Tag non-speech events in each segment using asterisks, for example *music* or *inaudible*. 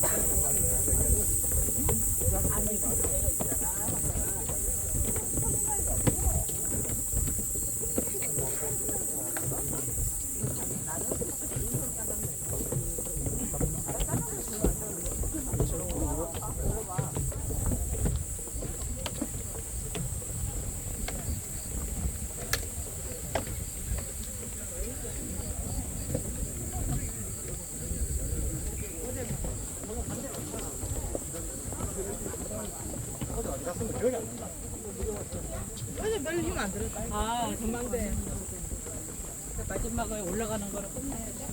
Thank you. 어제 별로 힘 안 들을까요? 아, 전망대. 마지막에 올라가는 거를 끝내야 돼.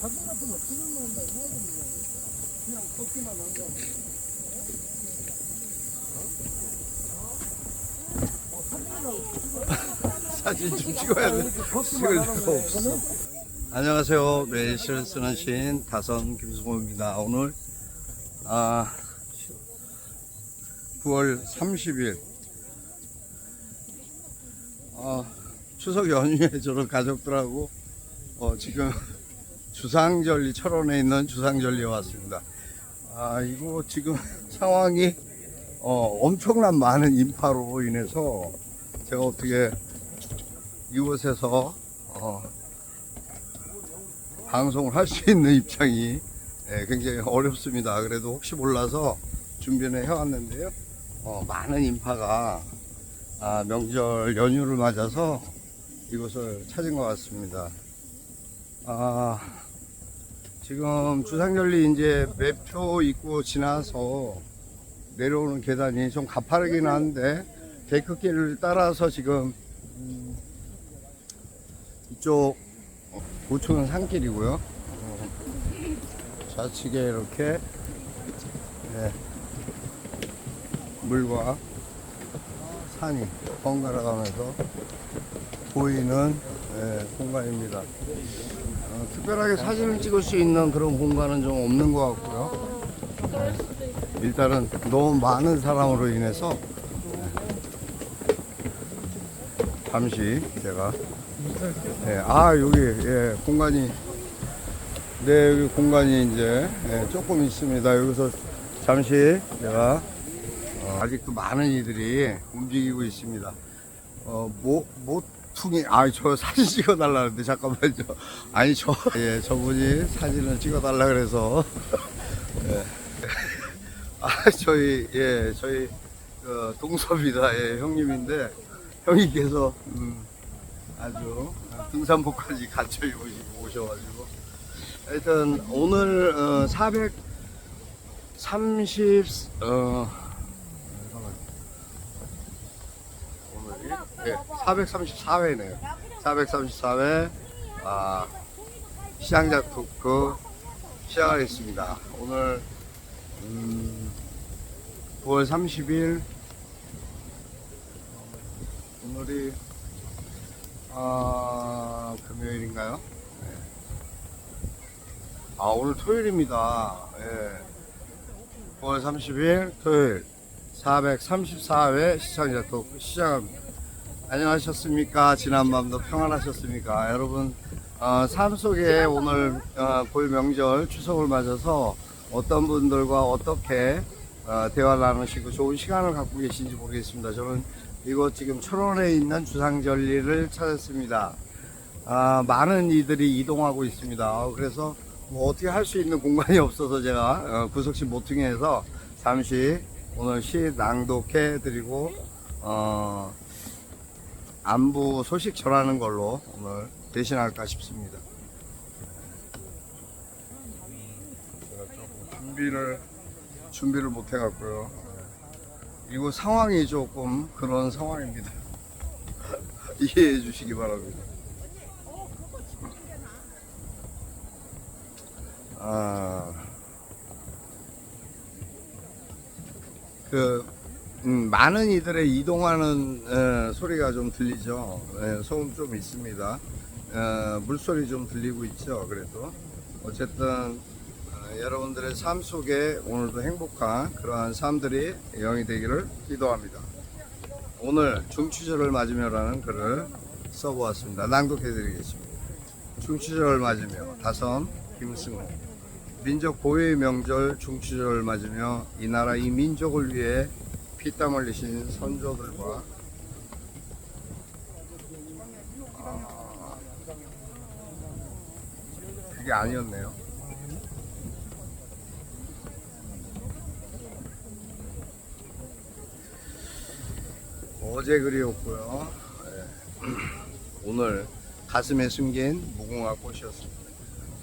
사진 좀 찍어야 돼. 찍을 수가 없어. 안녕하세요. 매일 시를 쓰는 시인 다선 김승호입니다. 오늘 아 9월 30일 아, 추석 연휴에 *laughs* 저는 가족들하고 어, 지금 주상절리 철원에 있는 주상절리에 왔습니다. 아 이거 지금 *laughs* 상황이 어, 엄청난 많은 인파로 인해서 제가 어떻게 이곳에서 어, 방송을 할 수 있는 입장이 예, 굉장히 어렵습니다. 그래도 혹시 몰라서 준비는 해왔는데요. 어, 많은 인파가 아, 명절 연휴를 맞아서 이곳을 찾은 것 같습니다. 아, 지금 주상절리 이제 매표 입구 지나서 내려오는 계단이 좀 가파르긴 한데 데크길을 따라서 지금 음, 이쪽 고추는 산길이고요. 어, 좌측에 이렇게 예, 물과 산이 번갈아 가면서 보이는 예, 공간입니다. 어, 특별하게 사진을 찍을 수 있는 그런 공간은 좀 없는 것 같고요. 예, 일단은 너무 많은 사람으로 인해서 예, 잠시 제가 네, 아 여기 예, 공간이 네 여기 공간이 이제 예, 조금 있습니다. 여기서 잠시 제가 어, 아직도 많은 이들이 움직이고 있습니다. 어, 모모 퉁이 아 저 사진 *laughs* 찍어 달라는데 잠깐만요. 아니 저 예, 저분이 사진을 찍어 달라 그래서 *laughs* 예. 아 저희 예 저희 어, 동섭이다 예, 형님인데 형님께서 음, 아주 등산복까지 갖춰 입으시고 오셔가지고 하여튼 오늘 어, 430 어, 오늘이 네, 434회네요. 434회 아, 시장자 토크 시작하겠습니다. 오늘 음, 9월 30일 오늘이 아, 금요일인가요? 네. 아, 오늘 토요일입니다. 예. 9월 30일 토요일 434회 시청자 토크 시작합니다. 안녕하셨습니까? 지난밤도 평안하셨습니까? 여러분, 어, 삶 속에 오늘 어, 볼 명절 추석을 맞아서 어떤 분들과 어떻게 어, 대화를 나누시고 좋은 시간을 갖고 계신지 모르겠습니다. 저는 이곳 지금 철원에 있는 주상절리를 찾았습니다. 아, 많은 이들이 이동하고 있습니다. 어, 그래서 뭐 어떻게 할 수 있는 공간이 *laughs* 없어서 제가 어, 구석시 모퉁이에서 잠시 오늘 시 낭독해 드리고 어, 안부 소식 전하는 걸로 오늘 대신할까 싶습니다. 제가 조금 준비를 준비를 못 해갖고요. 이거 상황이 조금 그런 상황입니다. *laughs* 이해해 주시기 바랍니다. 아, 그 음, 많은 이들의 이동하는 에, 소리가 좀 들리죠. 예, 소음 좀 있습니다. 어, 물소리 좀 들리고 있죠. 그래도 어쨌든 어, 여러분들의 삶 속에 오늘도 행복한 그러한 삶들이 영이 되기를 기도합니다. 오늘 중추절을 맞으며라는 글을 써보았습니다. 낭독해드리겠습니다. 중추절을 맞으며 다선 김승호 민족 고유의 명절 중추절을 맞으며 이 나라 이 민족을 위해 피땀 흘리신 선조들과 아, 그게 아니었네요. 어제 글이었고요. 예. 오늘 가슴에 숨긴 무궁화 꽃이었습니다.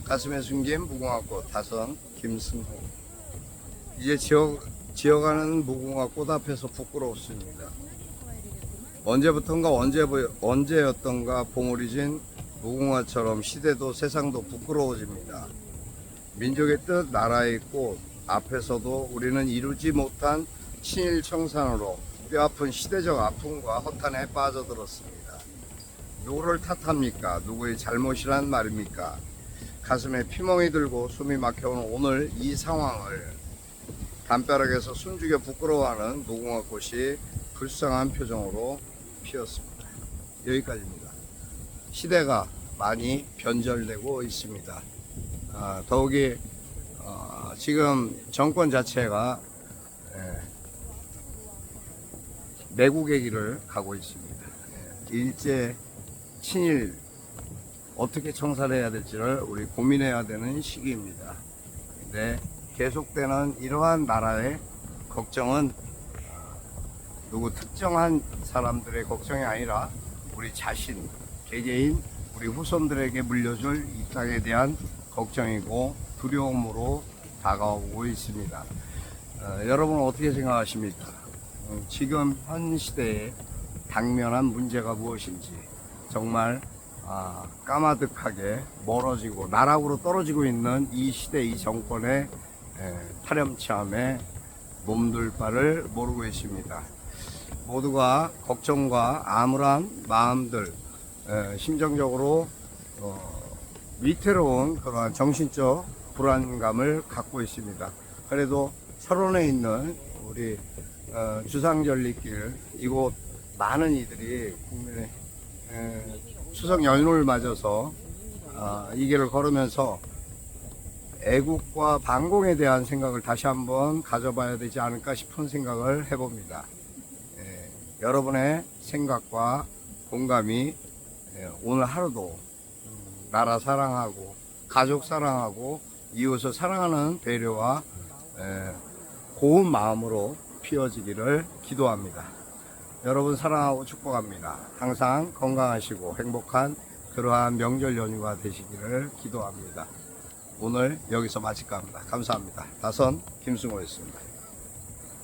가슴에 숨긴 무궁화 꽃 다선 김승호. 이제 지어, 지어가는 무궁화 꽃 앞에서 부끄러웠습니다. 언제부턴가 언제, 언제였던가 봉우리 진 무궁화처럼 시대도 세상도 부끄러워집니다. 민족의 뜻, 나라의 꽃 앞에서도 우리는 이루지 못한 친일 청산으로 뼈아픈 시대적 아픔과 허탄에 빠져들었습니다. 누구를 탓합니까? 누구의 잘못이란 말입니까? 가슴에 피멍이 들고 숨이 막혀오는 오늘 이 상황을 담벼락에서 숨죽여 부끄러워하는 무궁화 꽃이 불쌍한 표정으로 피었습니다. 여기까지입니다. 시대가 많이 변절되고 있습니다. 아, 더욱이 어, 지금 정권 자체가 예, 매국의 길을 가고 있습니다. 예, 일제 친일 어떻게 청산해야 될지를 우리 고민해야 되는 시기입니다. 근데 계속되는 이러한 나라의 걱정은 누구 특정한 사람들의 걱정이 아니라 우리 자신, 개개인, 우리 후손들에게 물려줄 이 땅에 대한 걱정이고 두려움으로 다가오고 있습니다. 어, 여러분 어떻게 생각하십니까? 어, 지금 현 시대에 당면한 문제가 무엇인지 정말 아, 까마득하게 멀어지고 나락으로 떨어지고 있는 이 시대 이 정권의 에, 파렴치함에 몸둘 바를 모르고 있습니다. 모두가 걱정과 암울한 마음들, 에, 심정적으로 어, 위태로운 그러한 정신적 불안감을 갖고 있습니다. 그래도 철원에 있는 우리 어, 주상절리길 이곳 많은 이들이 국민의 에, 추석 연휴를 맞아서 아, 이 길을 걸으면서 애국과 반공에 대한 생각을 다시 한번 가져봐야 되지 않을까 싶은 생각을 해봅니다. 예, 여러분의 생각과 공감이 예, 오늘 하루도 음, 나라 사랑하고 가족 사랑하고 이웃을 사랑하는 배려와 예, 고운 마음으로 피어지기를 기도합니다. 여러분 사랑하고 축복합니다. 항상 건강하시고 행복한 그러한 명절 연휴가 되시기를 기도합니다. 오늘 여기서 마칠까 합니다. 감사합니다. 다선 김승호였습니다.